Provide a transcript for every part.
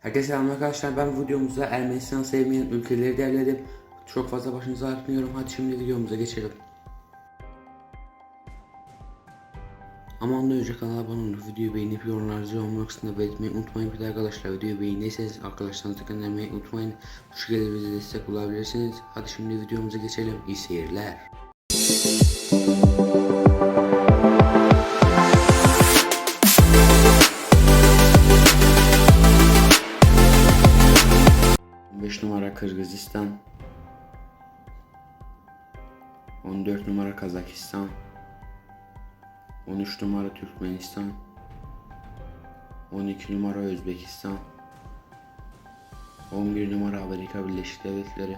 Herkese selam arkadaşlar. Ben videomuzda Ermenistan sevmeyen ülkeleri derledim. Çok fazla başınızı ağrıtmıyorum. Hadi şimdi videomuza geçelim. Ama ondan önce kanala abone olup videoyu beğenip yorumlarınızı olmak kısmında belirtmeyi unutmayın. Bir de arkadaşlar videoyu beğendiyseniz arkadaşlarınızla göndermeyi unutmayın. Bu şekilde bize destek olabilirsiniz. Hadi şimdi videomuza geçelim. İyi seyirler. Beş numara Kırgızistan 14 numara Kazakistan 13 numara Türkmenistan 12 numara Özbekistan 11 numara Amerika Birleşik Devletleri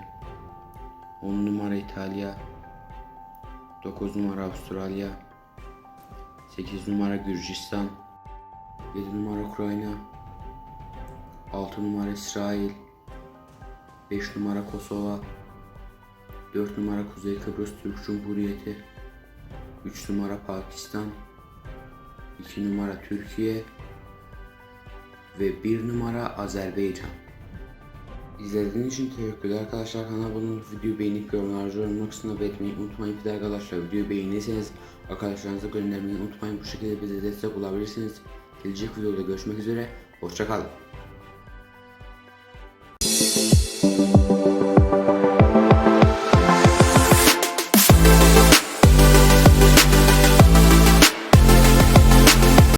10 numara İtalya 9 numara Avustralya 8 numara Gürcistan 7 numara Ukrayna 6 numara İsrail 5 numara Kosova 4 numara Kuzey Kıbrıs Türk Cumhuriyeti 3 numara Pakistan 2 numara Türkiye ve 1 numara Azerbaycan İzlediğiniz için teşekkürler arkadaşlar. Kanala abone videoyu beğenip yorumlarınızı yorumlar kısmına belirtmeyi unutmayın. Bir arkadaşlar videoyu beğenirseniz arkadaşlarınıza göndermeyi unutmayın. Bu şekilde bize destek olabilirsiniz. Gelecek videoda görüşmek üzere. Hoşçakalın.